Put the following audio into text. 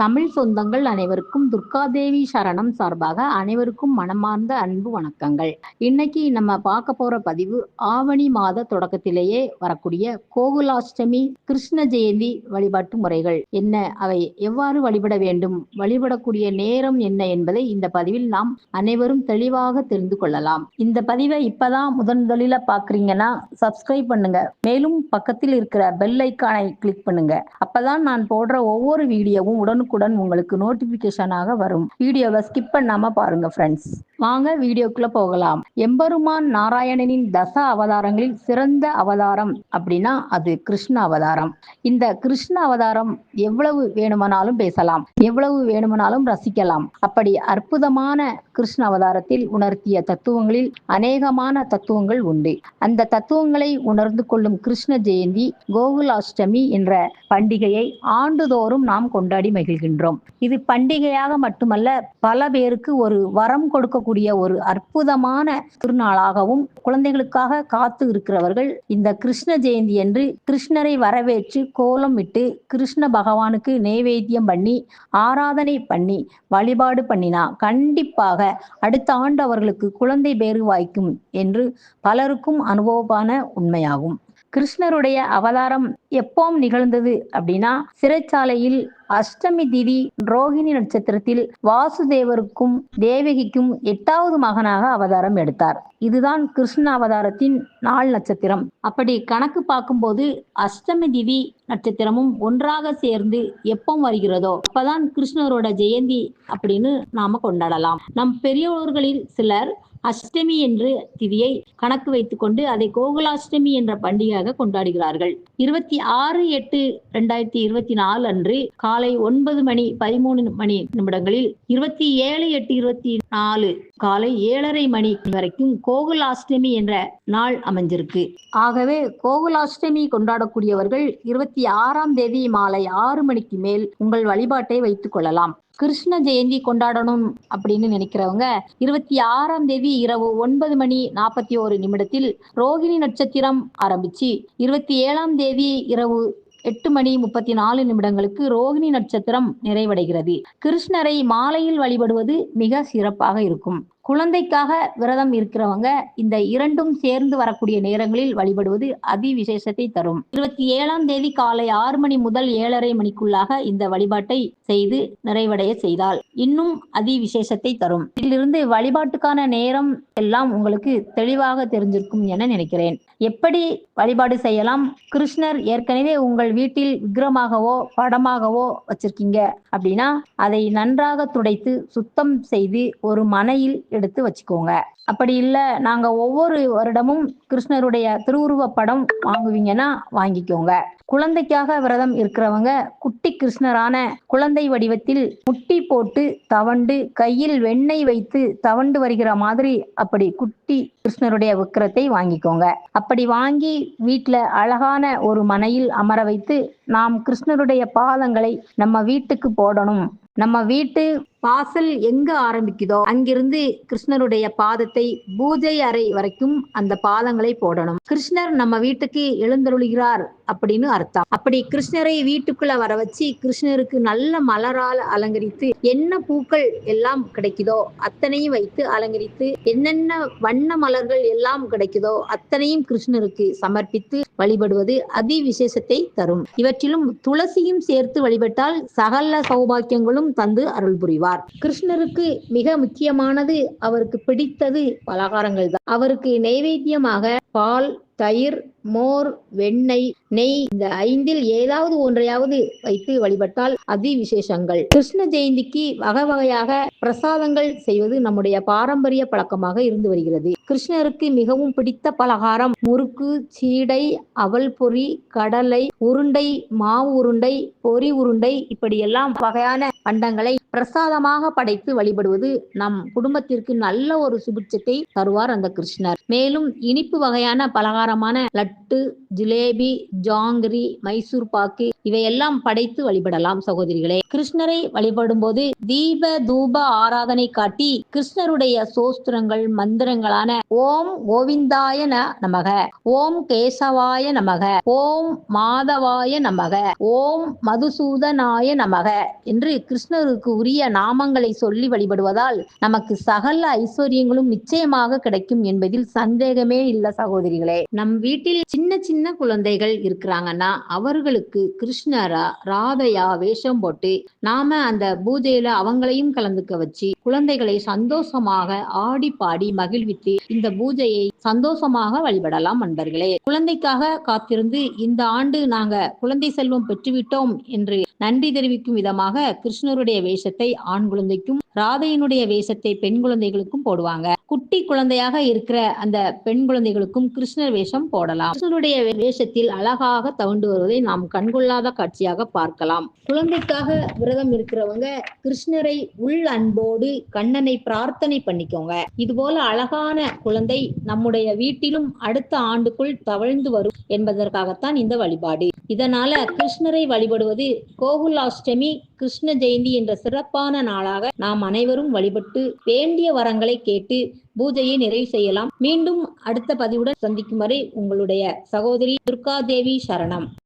தமிழ் சொந்தங்கள் அனைவருக்கும் துர்காதேவி சரணம் சார்பாக அனைவருக்கும் மனமார்ந்த அன்பு வணக்கங்கள். இன்னைக்கு நம்ம பார்க்க போற பதிவு ஆவணி மாத தொடக்கத்திலேயே வரக்கூடிய கோகுலாஷ்டமி கிருஷ்ண ஜெயந்தி வழிபாட்டு முறைகள் என்ன? அவை எவ்வாறு வழிபட வேண்டும்? வழிபடக்கூடிய நேரம் என்ன என்பதை இந்த பதிவில் நாம் அனைவரும் தெளிவாக தெரிந்து கொள்ளலாம். இந்த பதிவை இப்பதான் முதன் முதலில பாக்குறீங்கன்னா சப்ஸ்கிரைப் பண்ணுங்க. மேலும் பக்கத்தில் இருக்கிற பெல் ஐக்கானை கிளிக் பண்ணுங்க. அப்பதான் நான் போடுற ஒவ்வொரு வீடியோவும் உடனுக்குடன் உங்களுக்கு நோட்டிபிகேஷனாக வரும். வீடியோவை ஸ்கிப் பண்ணாம பாருங்க ஃப்ரெண்ட்ஸ் வாங்க வீடியோக்குள்ள போகலாம். எம்பெருமான் நாராயணனின் தச அவதாரங்களில் சிறந்த அவதாரம் அப்படின்னா அது கிருஷ்ண அவதாரம். இந்த கிருஷ்ண அவதாரம் எவ்வளவு வேணுமானாலும் பேசலாம் எவ்வளவு வேணுமானாலும் ரசிக்கலாம். அப்படி அற்புதமான கிருஷ்ண அவதாரத்தில் உணர்த்திய தத்துவங்களில் அநேகமான தத்துவங்கள் உண்டு. அந்த தத்துவங்களை உணர்ந்து கொள்ளும் கிருஷ்ண ஜெயந்தி கோகுலாஷ்டமி என்ற பண்டிகையை ஆண்டுதோறும் நாம் கொண்டாடி மகிழ்கின்றோம். இது பண்டிகையாக மட்டுமல்ல பல பேருக்கு ஒரு வரம் கொடுக்க இருக்கக்கூடிய ஒரு அற்புதமான திருநாளாகவும் குழந்தைகளுக்காக காத்து இருக்கிறவர்கள் இந்த கிருஷ்ண ஜெயந்தி என்று கிருஷ்ணரை வரவேற்று கோலம் விட்டு கிருஷ்ண பகவானுக்கு நைவேத்தியம் பண்ணி ஆராதனை பண்ணி வழிபாடு பண்ணினா கண்டிப்பாக அடுத்த ஆண்டு அவர்களுக்கு குழந்தை பேறு வாய்க்கும் என்று பலருக்கும் அனுபவமான உண்மையாகும். கிருஷ்ணருடைய அவதாரம் எப்போம் நிகழ்ந்தது அப்படின்னா சிறைச்சாலையில் அஷ்டமி திதி ரோகிணி நட்சத்திரத்தில் வாசுதேவருக்கும் தேவகிக்கும் எட்டாவது மகனாக அவதாரம் எடுத்தார். இதுதான் கிருஷ்ண அவதாரத்தின் நாள் நட்சத்திரம். அப்படி கணக்கு பார்க்கும்போது அஷ்டமி திதி நட்சத்திரமும் ஒன்றாக சேர்ந்து எப்போ வருகிறதோ அப்பதான் கிருஷ்ணரோட ஜெயந்தி அப்படின்னு நாம கொண்டாடலாம். நம் பெரியோர்களில் சிலர் அஷ்டமி என்று திதியை கணக்கு வைத்துக்கொண்டு அதை கோகுலாஷ்டமி என்ற பண்டிகையாக கொண்டாடுகிறார்கள். இருபத்தி ஆறு எட்டு ரெண்டாயிரத்தி இருபத்தி நாலு அன்று காலை ஒன்பது மணி பதிமூணு மணி நிமிடங்களில் இருபத்தி ஏழு எட்டு இருபத்தி நாலு காலை ஏழரை மணி வரைக்கும் கோகுலாஷ்டமி என்ற நாள் அமைஞ்சிருக்கு. ஆகவே கோகுலாஷ்டமி கொண்டாடக்கூடியவர்கள் இருபத்தி ஆறாம் தேதி மாலை ஆறு மணிக்கு மேல் உங்கள் வழிபாட்டை வைத்துக் கொள்ளலாம். கிருஷ்ண ஜெயந்தி கொண்டாடணும் அப்படின்னு நினைக்கிறவங்க இருபத்தி ஆறாம் தேதி இரவு ஒன்பது மணி நாற்பத்தி ஒரு நிமிடத்தில் ரோகிணி நட்சத்திரம் ஆரம்பிச்சு இருபத்தி ஏழாம் தேதி இரவு எட்டு மணி முப்பத்தி நாலு நிமிடங்களுக்கு ரோகிணி நட்சத்திரம் நிறைவடைகிறது. கிருஷ்ணரை மாலையில் வழிபடுவது மிக சிறப்பாக இருக்கும். குழந்தைக்காக விரதம் இருக்கிறவங்க இந்த இரண்டும் சேர்ந்து வரக்கூடிய நேரங்களில் வழிபடுவது அதி விசேஷத்தை தரும். இருபத்தி ஏழாம் தேதி காலை ஆறு மணி முதல் ஏழரை மணிக்குள்ளாக இந்த வழிபாட்டை செய்து நிறைவடைய செய்தால் இன்னும் அதி விசேஷத்தை தரும். இதிலிருந்து வழிபாட்டுக்கான நேரம் எல்லாம் உங்களுக்கு தெளிவாக தெரிஞ்சிருக்கும் என நினைக்கிறேன். எப்படி வழிபாடு செய்யலாம்? கிருஷ்ணர் ஏற்கனவே உங்கள் வீட்டில் விக்கிரமாகவோ படமாகவோ வச்சிருக்கீங்க அப்படின்னா அதை நன்றாக துடைத்து சுத்தம் செய்து ஒரு மனையில் எடுத்து வச்சுக்கோங்க. அப்படி இல்லை நாங்கள் ஒவ்வொரு வருடமும் கிருஷ்ணருடைய திருவுருவ படம் வாங்குவீங்கன்னா வாங்கிக்கோங்க. குழந்தைக்காக விரதம் இருக்கிறவங்க குட்டி கிருஷ்ணரான குழந்தை வடிவத்தில் முட்டி போட்டு தவண்டு கையில் வெண்ணெய் வைத்து தவண்டு வருகிற மாதிரி அப்படி குட்டி கிருஷ்ணருடைய விக்கிரத்தை வாங்கிக்கோங்க. அப்படி வாங்கி வீட்டில் அழகான ஒரு மனையில் அமர வைத்து நாம் கிருஷ்ணருடைய பாதங்களை நம்ம வீட்டுக்கு போடணும். நம்ம வீட்டு வாசல் எங்க ஆரம்பிக்குதோ அங்கிருந்து கிருஷ்ணருடைய பாதத்தை பூஜை அறை வரைக்கும் அந்த பாதங்களை போடணும். கிருஷ்ணர் நம்ம வீட்டுக்கு எழுந்தருளுகிறார் அப்படின்னு அர்த்தம். அப்படி கிருஷ்ணரை வீட்டுக்குள்ள வர வச்சு கிருஷ்ணருக்கு நல்ல மலரால் அலங்கரித்து என்ன பூக்கள் எல்லாம் கிடைக்குதோ அத்தனையும் வைத்து அலங்கரித்து என்னென்ன வண்ண மலர்கள் எல்லாம் கிடைக்குதோ அத்தனையும் கிருஷ்ணருக்கு சமர்ப்பித்து வழிபடுவது அதி விசேஷத்தை தரும். இவற்றிலும் துளசியும் சேர்த்து வழிபட்டால் சகல சௌபாக்கியங்களும் தந்து அருள் புரிவார். கிருஷ்ணருக்கு மிக முக்கியமானது அவருக்கு பிடித்தது பலகாரங்கள் தான். அவருக்கு நைவேத்தியமாக பால் தயிர் மோர் வெண்ணெய் நெய் இந்த ஐந்தில் ஏதாவது ஒன்றையாவது வைத்து வழிபட்டால் அதி விசேஷங்கள் கிருஷ்ண ஜெயந்திக்கு வகை வகையாக பிரசாதங்கள் செய்வது நம்முடைய பாரம்பரிய பழக்கமாக இருந்து வருகிறது. கிருஷ்ணருக்கு மிகவும் பிடித்த பலகாரம் முறுக்கு சீடை அவல் பொறி கடலை உருண்டை மாவு உருண்டை பொறி உருண்டை இப்படியெல்லாம் வகையான பண்டங்களை பிரசாதமாக படைத்து வழிபடுவது நம் குடும்பத்திற்கு நல்ல ஒரு சுபிட்சத்தை தருவார் அந்த கிருஷ்ணர். மேலும் இனிப்பு வகையான பலகாரமான லட்டு ஜிலேபி ஜாங்கிரி மைசூர் பாக்கு இவையெல்லாம் படைத்து வழிபடலாம் சகோதரிகளே. கிருஷ்ணரை வழிபடும் போது தீப தூப ஆராதனை காட்டி கிருஷ்ணருடைய சோஸ்திரங்கள் மந்திரங்களான ஓம் கோவிந்தாய நமக. ஓம் கேசவாய நமக. ஓம் மாதவாய நமக. ஓம் மதுசூதனாய நமக என்று கிருஷ்ணருக்கு உரிய நாமங்களை சொல்லி வழிபடுவதால் நமக்கு சகல ஐஸ்வர்யங்களும் நிச்சயமாக கிடைக்கும் என்பதில் சந்தேகமே இல்ல சகோதரிகளே. நம் வீட்டில் சின்ன சின்ன குழந்தைகள் இருக்கிறாங்கன்னா அவர்களுக்கு கிருஷ்ணரா ராதையா வேஷம் போட்டு நாம அந்த பூஜையில அவங்களையும் கலந்துக்க வச்சு குழந்தைகளை சந்தோஷமாக ஆடி பாடி மகிழ்வித்து இந்த பூஜையை சந்தோஷமாக வழிபடலாம் நண்பர்களே குழந்தைக்காக காத்திருந்து இந்த ஆண்டு நாங்க குழந்தை செல்வம் பெற்றுவிட்டோம் என்று நன்றி தெரிவிக்கும் விதமாக கிருஷ்ணருடைய வேஷத்தை ஆண் குழந்தைக்கும் ராதையினுடைய வேஷத்தை பெண் குழந்தைகளுக்கும் போடுவாங்க. குட்டி குழந்தையாக இருக்கிற அந்த பெண் குழந்தைகளுக்கும் கிருஷ்ணர் வேஷம் போடலாம். கிருஷ்ணருடைய வேஷத்தில் அழகாக தவண்டு வருவதை நாம் இல்லாத காட்சியாக பார்க்கலாம். குழந்தைக்காக விரதம் இருக்கிறவங்க கிருஷ்ணரை உள் அன்போடு கண்ணனை பிரார்த்தனை பண்ணிக்கோங்க. இது போல அழகான குழந்தை நம்முடைய வீட்டிலும் அடுத்த ஆண்டுக்குள் தவழ்ந்து வரும் என்பதற்காகத்தான் இந்த வழிபாடு. இதனால கிருஷ்ணரை வழிபடுவது கோகுலாஷ்டமி கிருஷ்ண ஜெயந்தி என்ற சிறப்பான நாளாக நாம் அனைவரும் வழிபட்டு வேண்டிய வரங்களை கேட்டு பூஜையை நிறைவு செய்யலாம். மீண்டும் அடுத்த பதிவுடன் சந்திக்கும் வரை உங்களுடைய சகோதரி துர்காதேவி சரணம்.